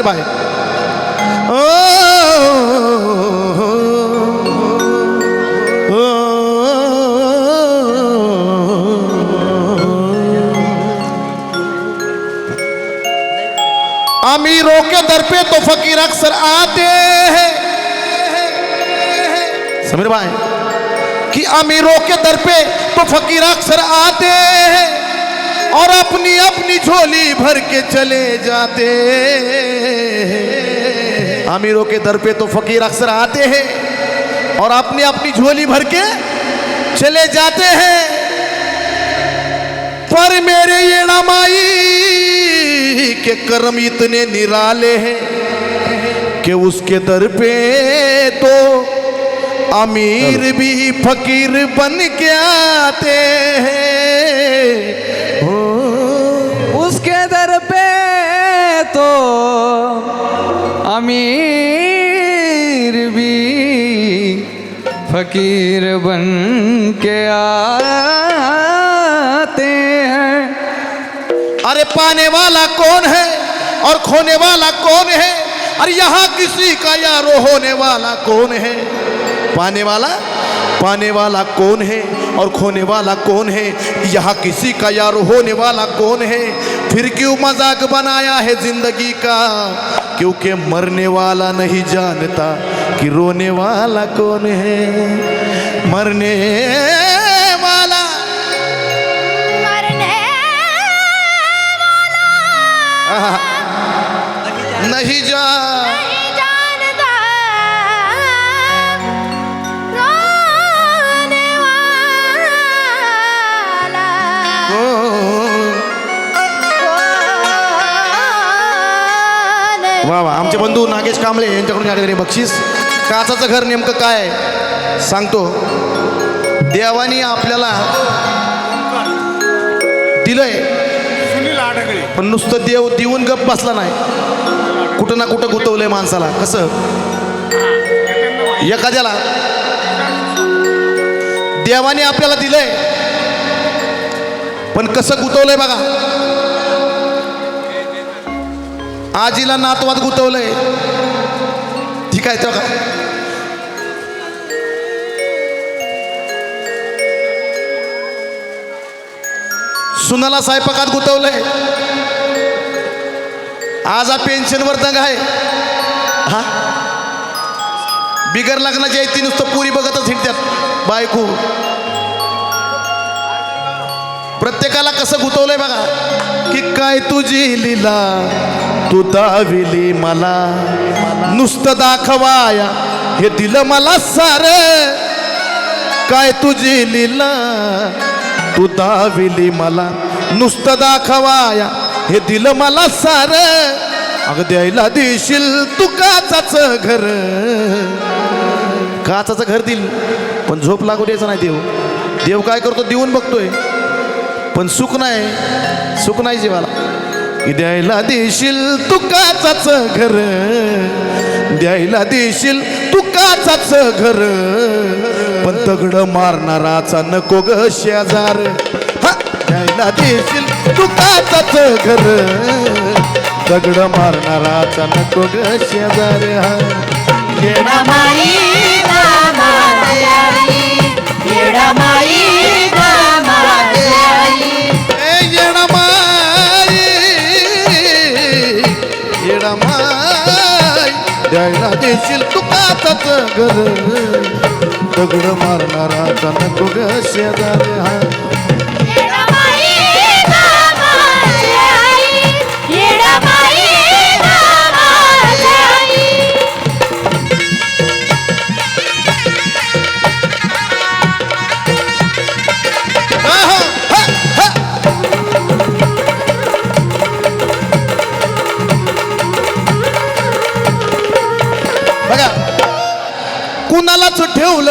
समीर भाई अमीरों के दर पे तो फकीर अक्सर आते हैं समीर भाई कि अमीरों के दर पे तो फकीर अक्सर आते हैं और अपनी अपनी झोली भर के चले जाते अमीरों के दर पे तो फकीर अक्सर आते हैं और अपनी अपनी झोली भर के चले जाते हैं। पर मेरे ये नमाई के कर्म इतने निराले हैं कि उसके दर पे तो अमीर भी फकीर बन के आते हैं। अमीर भी फकीर बन के आते हैं। अरे पाने वाला कौन है और खोने वाला कौन है? अरे यहाँ किसी का यारो होने वाला कौन है? पाने वाला पाने वाला कौन है और खोने वाला कौन है? यहाँ किसी का यार होने वाला कौन है? फिर क्यों मज़ाक बनाया है ज़िंदगी का? क्योंकि मरने वाला नहीं जानता कि रोने वाला कौन है। मरने वाला। मरने आहा, नहीं जा आमचे कांबळे यांच्याकडून या ठिकाणी बक्षीस. काचाचं घर नेमकं काय आहे? सांगतो. देवानी आपल्याला दिलंय. पण नुसतं देव देऊन गप बसला नाही. कुठं ना कुठं गुतवलंय माणसाला. कसं? एखाद्याला. देवाने आपल्याला दिलंय. पण कसं गुतवलंय बघा. आजीला नातवात गुतवलंय. ठीक आहे तेव्हा सुनाला स्वयंपाकात गुतवलंय. आज हा पेन्शनवर दंग आहे. हा? बिगर लग्नाची आहे ती नुसतं पुरी बघतच हिंडत्यात. बायको. प्रत्येकाला कसं गुतवलंय बघा. की काय तुझी लिला? तू दाविली मला. नुसतं दाखवाया. हे दिलं मला सारे. काय तुझी लिला? तू दाविली मला. नुसतं दाखवाया. हे दिलं मला सारे. अगं द्यायला देशील तू काचाच घर. काचाचं घर दिल. पण झोप लागू द्यायचं नाही देव. देव काय करतो? देऊन बघतोय. पण सुख नाही. सुख नाही जीवाला. द्यायला देशील तू काचाच घर. द्यायला देशील तू काचाच घर. पण तगड मारणाराचा नको ग शेजार. द्यायला देशील तू काचाच घर. दगड मारणाराचा नको ग शेजार. हा. माई द्यायला तुकाच घर. दगड मारणारा नको ग शेजार हा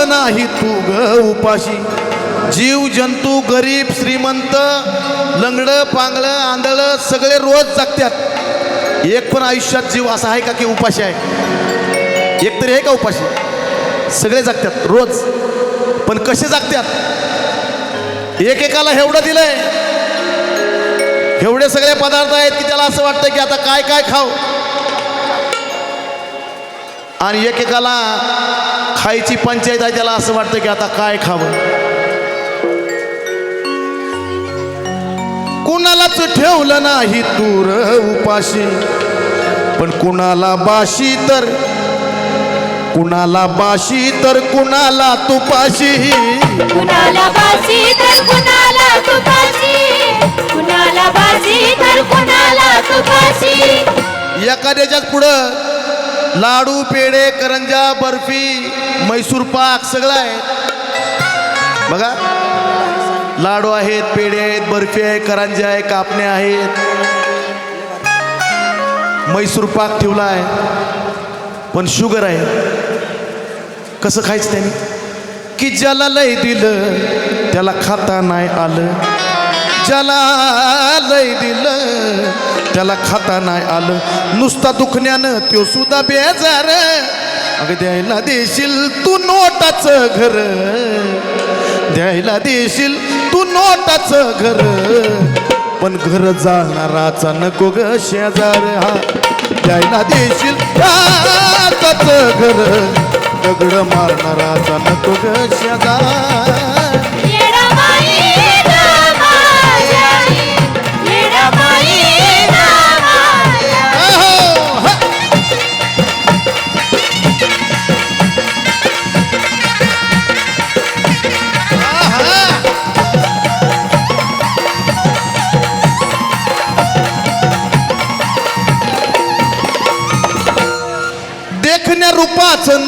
नाही तू ग उपाशी. जीव जंतू गरीब श्रीमंत लंगड पांगळ आंधळ सगळे रोज जगत्यात. एक पण आयुष्यात जीव असा आहे का की उपाशी आहे? एक तरी आहे का उपाशी? सगळे जगत्यात रोज. पण कसे जगत्यात? एकेकाला एवढं दिलंय. एवढे सगळे पदार्थ आहेत की त्याला असं वाटतं की आता काय काय खाऊ? आणि एकेकाला खायची पंचायत आहे त्याला असं वाटतं की आता काय खावं? कुणालाच ठेवलं नाही तूर उपाशी. पण कुणाला बाशी तर कुणाला बाशी तर कुणाला तुपाशी. कुणाला बासी तर कुणाला तुपाशी. कुणाला बासी तर कुणाला तुपाशी. एखाद्याच्याच पुढं लाडू पेढे करंजा बर्फी मैसूर पाक सगळं आहे. बघा. लाडू आहेत पेढे आहेत बर्फी आहे करंजा आहे कापणे आहेत. मैसूर पाक ठेवला आहे. पण शुगर आहे. कसं खायचं त्याने? की ज्याला लय दिलं त्याला खाता नाही आलं. ज्याला लय दिलं त्याला खाता नाही आलं. नुसता दुखण्यानं त्यो सुद्धा बेजार. अगं द्यायला देशील तू नोटाचं घर. द्यायला देशील तू नोटाचं घर. पण घर जाणाराचा नको ग शेजार हा. द्यायला देशील घर. दगड मारणाराचा नको ग शेजार.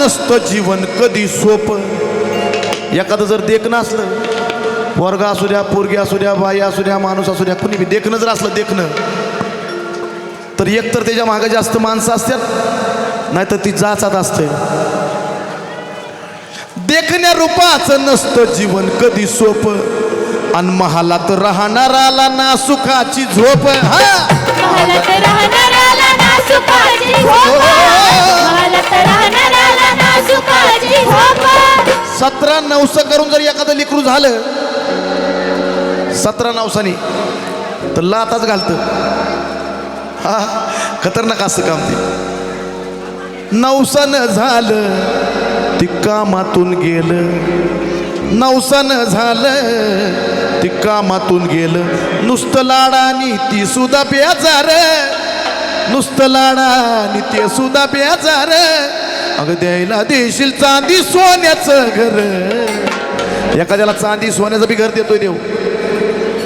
नसतं जीवन कधी सोपं. एखादं जर देखणं असलं वर्ग असू द्या पोरगी असू द्या बाई असू द्या माणूस असू द्या कुणी बी देखणं जर असलं देखणं. तर एक तर त्याच्यामागे जास्त माणसं असतात नाही तर ती जाचात असते. देखण्या रूपाचं नसतं जीवन कधी सोप. आणि महालात राहणाराला ना सुखाची झोप. हा! महालात राहणाऱ्याला ना सुखाची झोप महालात सतरा नवस करून जर एखादं लिकरू झालं सतरा नवसानी तर लाताच घालतं. हा खतरनाक असं काम ते. नवसानं झालं ती कामातून गेलं. नवसानं झालं ती कामातून गेलं. नुसतं लाडानी ती सुद्धा बेजार. नुसतं लाडानी ते सुद्धा बेजार. अगं द्यायला देशील चांदी सोन्याचं घर. एखाद्याला चांदी सोन्याचं बी घर देतोय देव.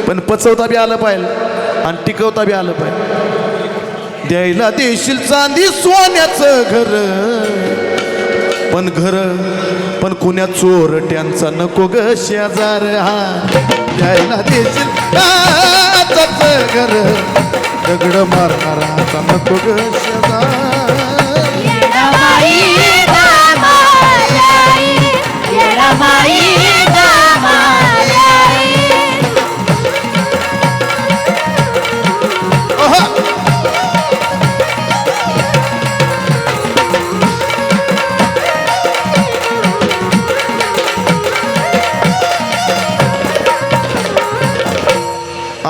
पण पचवता बी आलं पाहिजे आणि टिकवता बी आलं पाहिजे. द्यायला देशील चांदी सोन्याचं घर. पण घर पण कुण्या चोरट्यांचा नको ग शेजार हा. द्यायला देशील घर. दगड मारणारा नको ग शेजार.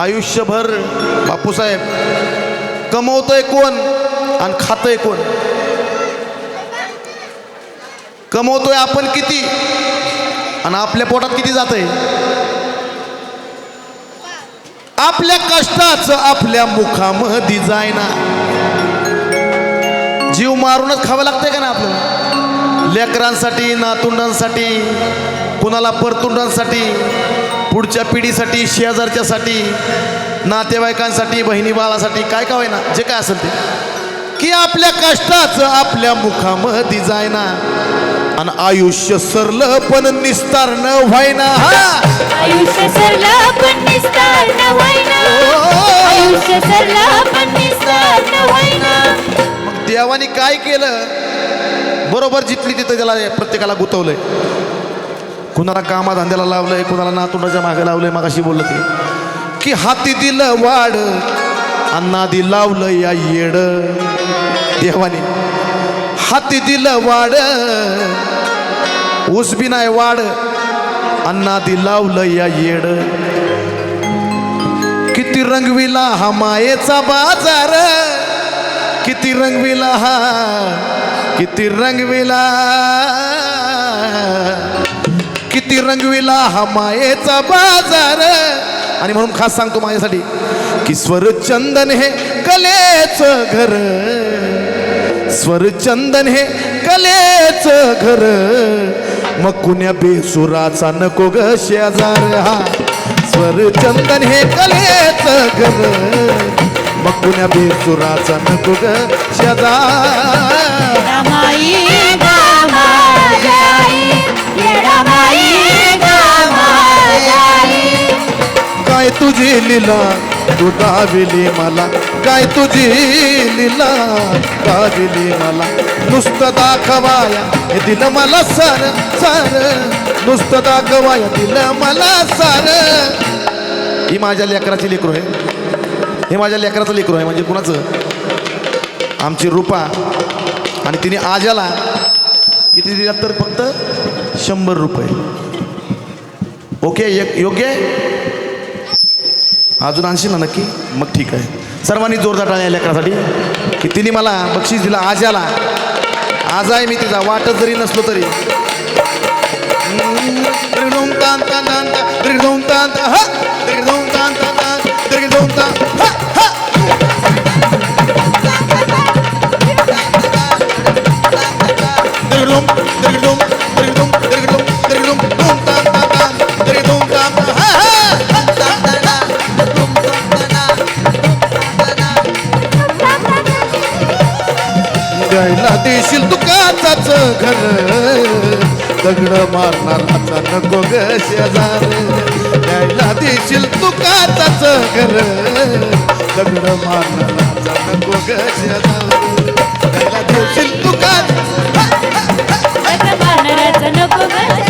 आयुष्यभर बापूसाहेब कमवतोय कोण आणि खातोय कोण? कमवतोय आपण किती आणि आपल्या पोटात किती जातंय? आपल्या कष्टाचं आपल्या मुखामध्ये जायना. जीव मारूनच खावं लागतंय का ना आपल्याला? लेकरांसाठी नातुंडांसाठी कुणाला परतुंडांसाठी पुढच्या पिढीसाठी शेजारच्यासाठी नातेवाईकांसाठी बहिणी बाळासाठी काय का होईना? जे काय असेल ते. की आपल्या कष्टाचं आपल्या मुखामध्ये जायना आणि आयुष्य सरलं पण निस्तार न व्हायना हा! आयुष्य सरलं पण निस्तार न होईना आयुष्य सरलं पण निस्तार न होईना मग देवाने काय केलं? बरोबर जिथली तिथं त्याला प्रत्येकाला गुतवलंय. कुणाला कामाधंद्याला लावलंय कुणाला नातुंडाच्या मागे लावलंय मागाशी बोललं ते. की हाती दिलं वाड अन्नादी लावलं या येड. देवाने हाती दिलं वाड ऊस बी नाही वाड अन्नादी लावलं या येड. किती रंगविला हा मायेचा बाजार किती रंगविला हा किती रंगविला किती रंगविला हा मायेचा बाजार. आणि म्हणून खास सांगतो माझ्यासाठी की स्वरचंदन हे कलेच घर. स्वरचंदन हे कलेच घर. मग कुण्या बेसुराचा नको ग शेजार हा. स्वरचंदन हे कलेच घर. मग कुण्या बेसुराचा नको ग शेजार. काय तुझी लिला तू दाविली मला. काय तुझी लिला दाविली मला. नुसतं दाखवाया हे दिलं मला सार सार. नुसतं दाखवाया दिलं मला सार. ही माझ्या लेकराची लेकरू आहे. हे माझ्या लेकराचं लेकरू आहे म्हणजे कुणाचं? आमची रूपा. आणि तिने आजाला किती दिला तर फक्त? शंभर रुपये. ओके योग्य? अजून आणशील ना नक्की? मग ठीक आहे. सर्वांनी जोरदार टाळ्या लेकरासाठी. की तिने मला बक्षीस दिला आज आला आज आहे मी तिचा. वाटत जरी नसलो तरी. हम्म, दिरडोम तान घर दगड मारणार आता नको ग शेजार. द्यायला देशील तू त्याच घर दगड मारणार आता नको ग शेजार. द्यायला देशील तू नको ग